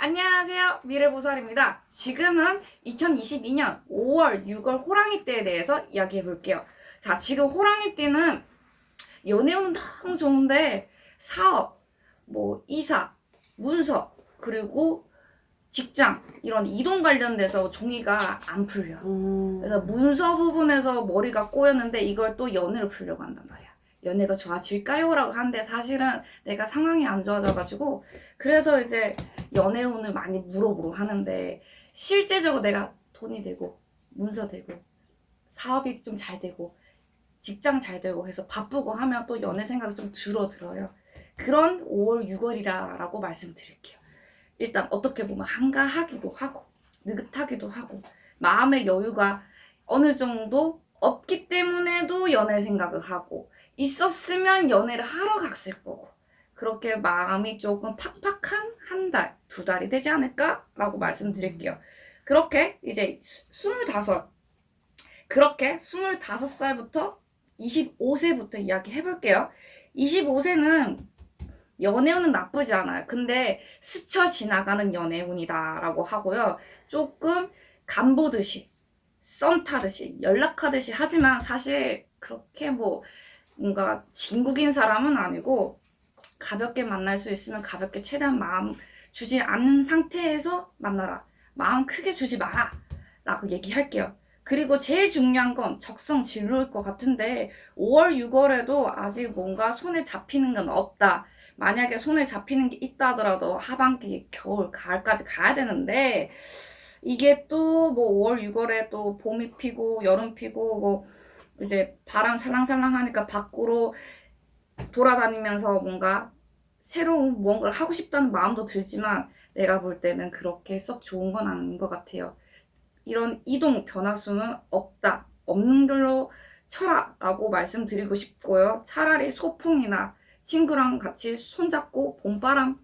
안녕하세요. 미래보살입니다. 지금은 2022년 5월, 6월 호랑이 띠에 대해서 이야기해 볼게요. 자, 지금 호랑이 띠는 연애운은 너무 좋은데 사업, 뭐 이사, 문서, 그리고 직장 이런 이동 관련돼서 종이가 안 풀려. 음. 그래서 문서 부분에서 머리가 꼬였는데 이걸 또 연애로 풀려고 한단 말이야. 연애가 좋아질까요? 라고 하는데 사실은 내가 상황이 안 좋아져가지고 그래서 이제 연애운을 많이 물어보러 하는데 실제적으로 내가 돈이 되고 문서 되고 사업이 좀 잘 되고 직장 잘 되고 해서 바쁘고 하면 또 연애 생각이 좀 줄어들어요. 그런 5월, 6월이라고 말씀드릴게요. 일단 어떻게 보면 한가하기도 하고 느긋하기도 하고 마음의 여유가 어느 정도 없기 때문에도 연애 생각을 하고 있었으면 연애를 하러 갔을 거고 그렇게 마음이 조금 팍팍한 한 달, 두 달이 되지 않을까라고 말씀드릴게요. 그렇게 이제 스- 스물다섯 그렇게 스물다섯 살부터 25세부터 이야기 해볼게요. 25세는 연애운은 나쁘지 않아요. 근데 스쳐 지나가는 연애운이다라고 하고요. 조금 간보듯이 썸 타듯이 연락하듯이 하지만 사실 그렇게 뭐 뭔가 진국인 사람은 아니고 가볍게 만날 수 있으면 가볍게 최대한 마음 주지 않는 상태에서 만나라. 마음 크게 주지 마라. 라고 얘기할게요. 그리고 제일 중요한 건 적성 진로일 것 같은데 5월, 6월에도 아직 뭔가 손에 잡히는 건 없다. 만약에 손에 잡히는 게 있다 하더라도 하반기, 겨울, 가을까지 가야 되는데 이게 또 뭐 5월, 6월에 또 봄이 피고 여름 피고 뭐 이제 바람 살랑살랑 하니까 밖으로 돌아다니면서 뭔가 새로운 무언가를 하고 싶다는 마음도 들지만 내가 볼 때는 그렇게 썩 좋은 건 아닌 것 같아요. 이런 이동 변화수는 없다. 없는 걸로 쳐라. 라고 말씀드리고 싶고요. 차라리 소풍이나 친구랑 같이 손잡고 봄바람,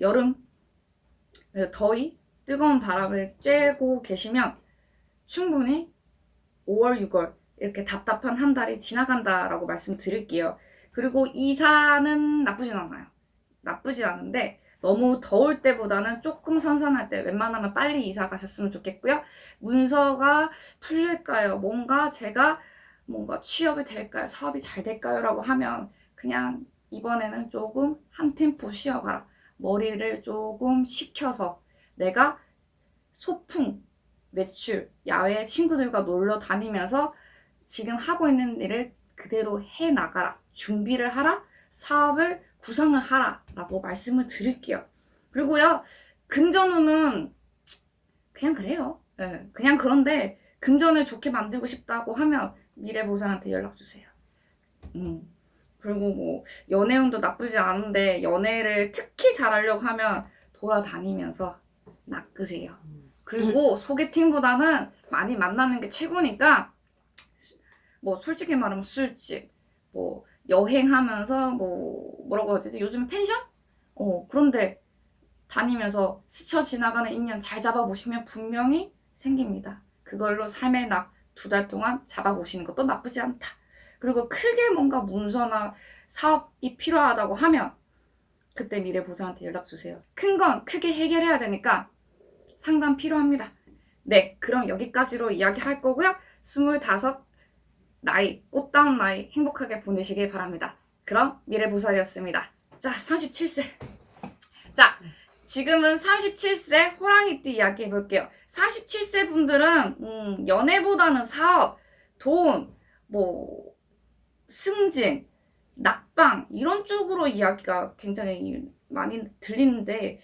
여름, 그 더위, 뜨거운 바람을 쬐고 계시면 충분히 5월, 6월 이렇게 답답한 한 달이 지나간다라고 말씀드릴게요. 그리고 이사는 나쁘진 않아요. 나쁘진 않은데 너무 더울 때보다는 조금 선선할 때 웬만하면 빨리 이사 가셨으면 좋겠고요. 문서가 풀릴까요? 뭔가 제가 뭔가 취업이 될까요? 사업이 잘 될까요? 라고 하면 그냥 이번에는 조금 한 템포 쉬어가라. 머리를 조금 식혀서 내가 소풍, 외출, 야외 친구들과 놀러 다니면서 지금 하고 있는 일을 그대로 해 나가라. 준비를 하라. 사업을 구상을 하라. 라고 말씀을 드릴게요. 그리고요, 금전운은 그냥 그래요. 예, 그냥 그런데 금전을 좋게 만들고 싶다고 하면 미래보살한테 연락 주세요. 음. 그리고 뭐 연애운도 나쁘지 않은데 연애를 특히 잘하려고 하면 돌아다니면서 낚으세요. 그리고 소개팅보다는 많이 만나는 게 최고니까 뭐 솔직히 말하면 술집, 뭐 여행하면서 뭐 뭐라고 해야 되지? 요즘 펜션? 어 그런데 다니면서 스쳐 지나가는 인연 잘 잡아보시면 분명히 생깁니다. 그걸로 삶의 낙두 달 동안 잡아보시는 것도 나쁘지 않다. 그리고 크게 뭔가 문서나 사업이 필요하다고 하면 그때 미래보살한테 연락 주세요. 큰 건 크게 해결해야 되니까 상담 필요합니다. 네, 그럼 여기까지로 이야기할 거고요. 25 나이, 꽃다운 나이 행복하게 보내시길 바랍니다. 그럼 미래보살이었습니다. 자, 37세. 자, 지금은 37세 호랑이띠 이야기 해볼게요. 37세 분들은 음, 연애보다는 사업, 돈, 뭐 승진, 낙방 이런 쪽으로 이야기가 굉장히 많이 들리는데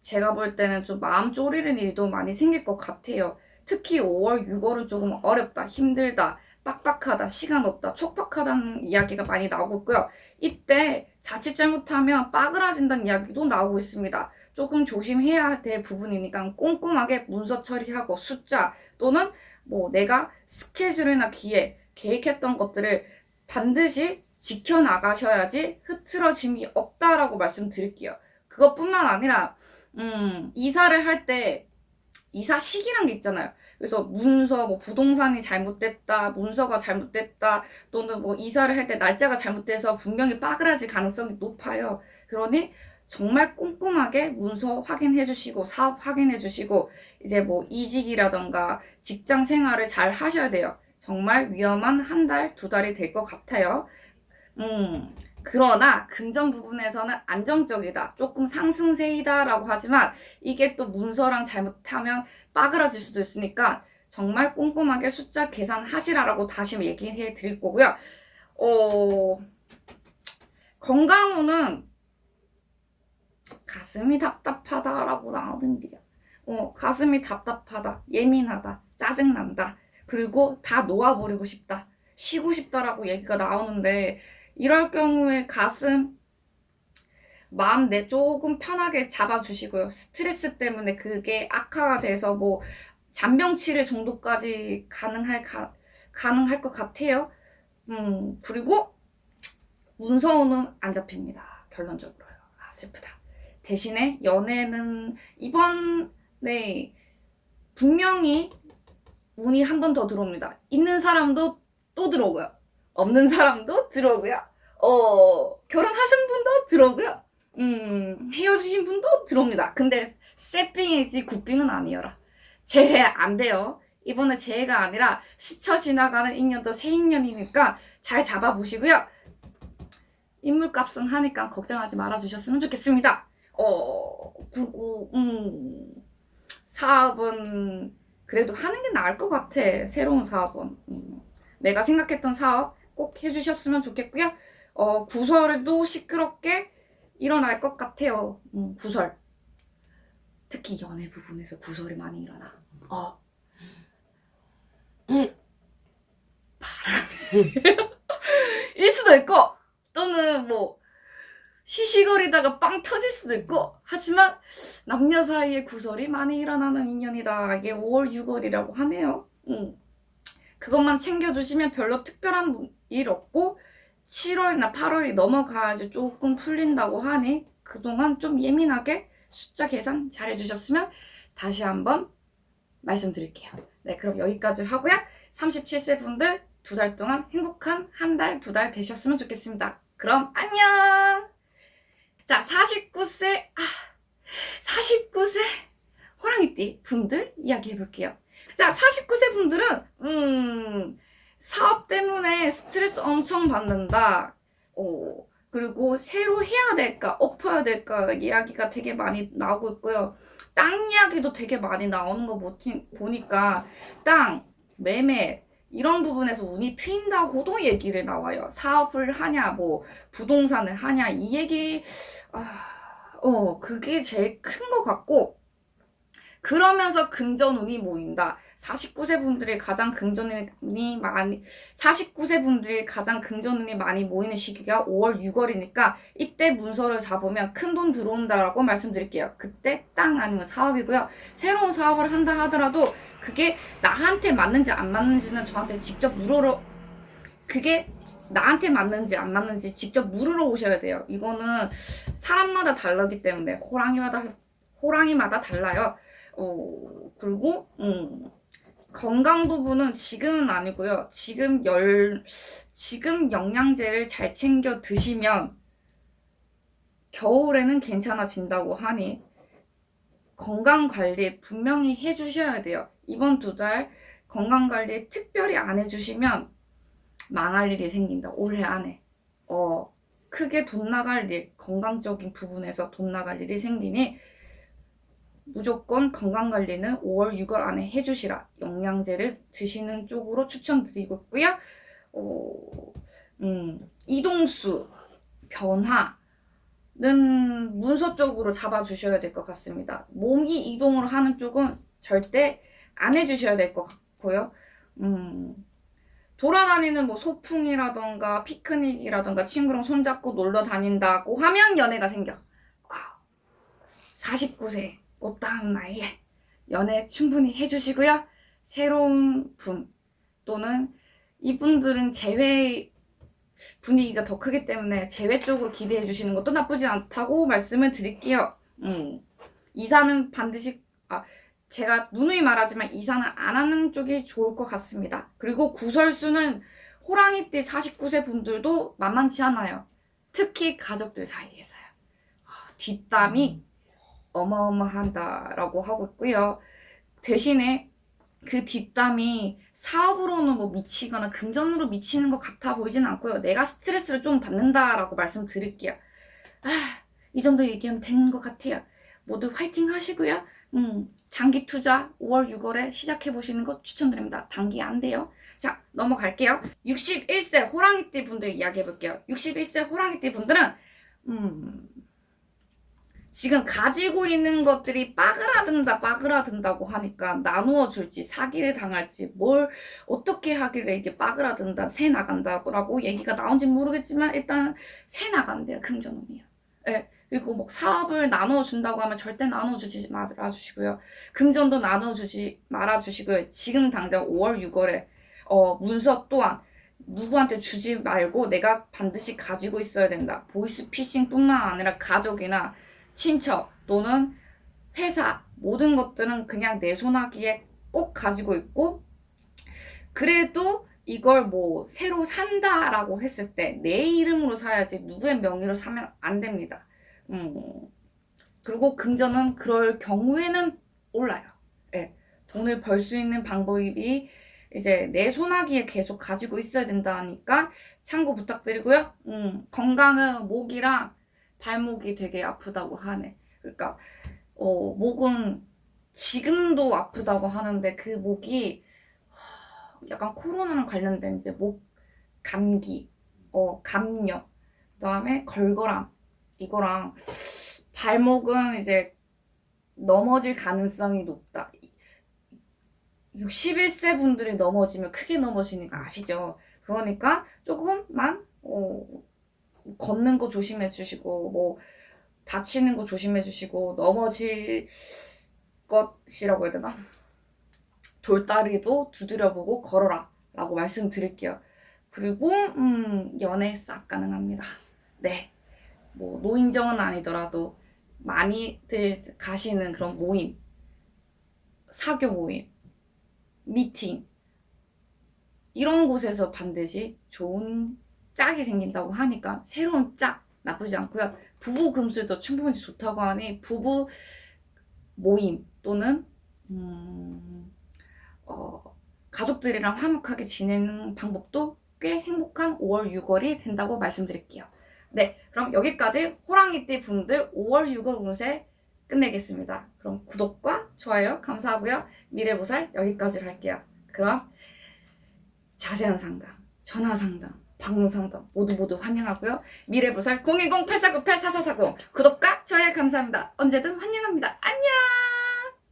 제가 볼 때는 좀 마음 졸이는 일도 많이 생길 것 같아요. 특히 5월, 6월은 조금 어렵다, 힘들다, 빡빡하다, 시간 없다, 촉박하다는 이야기가 많이 나오고 있고요. 이때 자칫 잘못하면 빠그라진다는 이야기도 나오고 있습니다. 조금 조심해야 될 부분이니까 꼼꼼하게 문서 처리하고 숫자 또는 뭐 내가 스케줄이나 기획, 계획했던 것들을 반드시 지켜나가셔야지 흐트러짐이 없다라고 말씀드릴게요. 그것뿐만 아니라 음, 이사를 할 때 이사 시기란 게 있잖아요. 그래서 문서, 뭐 부동산이 잘못됐다, 문서가 잘못됐다, 또는 뭐 이사를 할 때 날짜가 잘못돼서 분명히 빠그라질 가능성이 높아요. 그러니 정말 꼼꼼하게 문서 확인해 주시고 사업 확인해 주시고 이제 뭐 이직이라던가 직장 생활을 잘 하셔야 돼요. 정말 위험한 한 달, 두 달이 될 것 같아요. 음, 그러나 금전 부분에서는 안정적이다. 조금 상승세이다라고 하지만 이게 또 문서랑 잘못하면 빠그라질 수도 있으니까 정말 꼼꼼하게 숫자 계산하시라라고 다시 얘기해 드릴 거고요. 어, 건강운은 가슴이 답답하다라고 나오는데요. 어, 가슴이 답답하다, 예민하다, 짜증난다, 그리고 다 놓아버리고 싶다, 쉬고 싶다라고 얘기가 나오는데, 이럴 경우에 가슴, 마음 내 조금 편하게 잡아주시고요. 스트레스 때문에 그게 악화가 돼서 뭐 잔병 치레 정도까지 가능할 가, 가능할 것 같아요. 음 그리고 문서는 안 잡힙니다. 결론적으로요. 아 슬프다. 대신에 연애는 이번에 분명히 운이 한 번 더 들어옵니다. 있는 사람도 또 들어오고요. 없는 사람도 들어오고요. 어, 결혼하신 분도 들어오고요. 음, 헤어지신 분도 들어옵니다. 근데 세핑이지 굿빙은 아니어라. 재회 안 돼요. 이번에 재해가 아니라 스쳐 지나가는 인연도 새 인연이니까 잘 잡아보시고요. 인물값은 하니까 걱정하지 말아주셨으면 좋겠습니다. 어, 그리고, 음, 사업은 그래도 하는 게 나을 것 같아. 새로운 사업은. 음, 내가 생각했던 사업 꼭 해주셨으면 좋겠고요. 어, 구설도 시끄럽게 일어날 것 같아요. 음, 구설. 특히 연애 부분에서 구설이 많이 일어나. 어. 음. 바람. 일 수도 있고, 또는 뭐, 시시거리다가 빵 터질 수도 있고, 하지만 남녀 사이에 구설이 많이 일어나는 인연이다. 이게 5월, 6월이라고 하네요. 음. 그것만 챙겨주시면 별로 특별한 일 없고, 7월이나 8월이 넘어가야지 조금 풀린다고 하니 그동안 좀 예민하게 숫자 계산 잘 해주셨으면 다시 한번 말씀드릴게요. 네, 그럼 여기까지 하고요. 37세 분들 두 달 동안 행복한 한 달, 두 달 되셨으면 좋겠습니다. 그럼 안녕! 자, 49세, 아, 49세 호랑이띠 분들 이야기해 볼게요. 자, 49세 분들은, 음, 사업 때문에 스트레스 엄청 받는다. 어, 그리고 새로 해야 될까, 엎어야 될까 이야기가 되게 많이 나오고 있고요. 땅 이야기도 되게 많이 나오는 거 보니까 땅, 매매 이런 부분에서 운이 트인다고도 얘기를 나와요. 사업을 하냐, 뭐 부동산을 하냐 이 얘기, 아, 어 그게 제일 큰 것 같고 그러면서 금전운이 모인다. 49세 분들이 가장 금전운이 많이 49세 분들이 가장 금전운이 많이 모이는 시기가 5월, 6월이니까 이때 문서를 잡으면 큰 돈 들어온다라고 말씀드릴게요. 그때 땅 아니면 사업이고요. 새로운 사업을 한다 하더라도 그게 나한테 맞는지 안 맞는지는 저한테 직접 물어러 그게 나한테 맞는지 안 맞는지 직접 물으러 오셔야 돼요. 이거는 사람마다 다르기 때문에 호랑이마다 호랑이마다 달라요. 어, 그리고, 음, 건강 부분은 지금은 아니고요. 지금 열, 지금 영양제를 잘 챙겨 드시면 겨울에는 괜찮아진다고 하니 건강 관리 분명히 해주셔야 돼요. 이번 두 달 건강 관리 특별히 안 해주시면 망할 일이 생긴다. 올해 안에. 어, 크게 돈 나갈 일, 건강적인 부분에서 돈 나갈 일이 생기니 무조건 건강관리는 5월, 6월 안에 해주시라. 영양제를 드시는 쪽으로 추천드리고 있고요. 어, 음, 이동수, 변화는 문서 쪽으로 잡아주셔야 될 것 같습니다. 몸이 이동을 하는 쪽은 절대 안 해주셔야 될 것 같고요. 음, 돌아다니는 뭐 소풍이라던가 피크닉이라던가 친구랑 손잡고 놀러 다닌다고 하면 연애가 생겨. 와우. 49세 꽃다운 나이에 연애 충분히 해주시고요. 새로운 분 또는 이분들은 재회 분위기가 더 크기 때문에 재회 쪽으로 기대해 주시는 것도 나쁘지 않다고 말씀을 드릴게요. 음. 이사는 반드시 아 제가 누누이 말하지만 이사는 안 하는 쪽이 좋을 것 같습니다. 그리고 구설수는 호랑이띠 49세 분들도 만만치 않아요. 특히 가족들 사이에서요. 아, 뒷담이 어마어마한다라고 하고 있고요. 대신에 그 뒷담이 사업으로는 뭐 미치거나 금전으로 미치는 것 같아 보이진 않고요. 내가 스트레스를 좀 받는다라고 말씀드릴게요. 아, 이 정도 얘기하면 된것 같아요. 모두 화이팅 하시고요. 음, 장기 투자 5월, 6월에 시작해 보시는 거 추천드립니다. 단기 안 돼요. 자, 넘어갈게요. 61세 호랑이띠 분들 이야기해 볼게요. 61세 호랑이띠 분들은 음, 지금 가지고 있는 것들이 빠그라든다 빠그라든다고 하니까 나누어 줄지 사기를 당할지 뭘 어떻게 하길래 이게 빠그라든다 새 나간다고 얘기가 나온지 모르겠지만 일단 새 나간대요 금전운이요. 예. 그리고 뭐 사업을 나누어 준다고 하면 절대 나누어 주지 말아 주시고요. 금전도 나누어 주지 말아 주시고요. 지금 당장 5월 6월에 어 문서 또한 누구한테 주지 말고 내가 반드시 가지고 있어야 된다. 보이스 피싱뿐만 아니라 가족이나 친척 또는 회사 모든 것들은 그냥 내 손아귀에 꼭 가지고 있고 그래도 이걸 뭐 새로 산다라고 했을 때 내 이름으로 사야지 누구의 명의로 사면 안 됩니다. 음. 그리고 금전은 그럴 경우에는 올라요. 예. 돈을 벌 수 있는 방법이 이제 내 손아귀에 계속 가지고 있어야 된다니까 참고 부탁드리고요. 음, 건강은 목이랑 발목이 되게 아프다고 하네. 그러니까 어, 목은 지금도 아프다고 하는데 그 목이 하, 약간 코로나랑 관련된 이제 목 감기, 어, 감염, 그다음에 걸걸함 이거랑 발목은 이제 넘어질 가능성이 높다. 61세 분들이 넘어지면 크게 넘어지는 거 아시죠? 그러니까 조금만 어, 걷는 거 조심해 주시고 뭐 다치는 거 조심해 주시고 넘어질 것이라고 해야 되나? 돌다리도 두드려보고 걸어라 라고 말씀드릴게요. 그리고 음, 연애 싹 가능합니다. 네. 뭐 노인정은 아니더라도 많이들 가시는 그런 모임, 사교 모임, 미팅 이런 곳에서 반드시 좋은 짝이 생긴다고 하니까 새로운 짝 나쁘지 않고요. 부부 금술도 충분히 좋다고 하니 부부 모임 또는 음, 어, 가족들이랑 화목하게 지내는 방법도 꽤 행복한 5월, 6월이 된다고 말씀드릴게요. 네, 그럼 여기까지 호랑이띠 분들 5월, 6월 운세 끝내겠습니다. 그럼 구독과 좋아요 감사하고요. 미래보살 여기까지로 할게요. 그럼 자세한 상담, 전화 상담, 방문 상담 모두 모두 환영하고요. 미래보살 010-8498-4440 구독과 좋아요 감사합니다. 언제든 환영합니다. 안녕!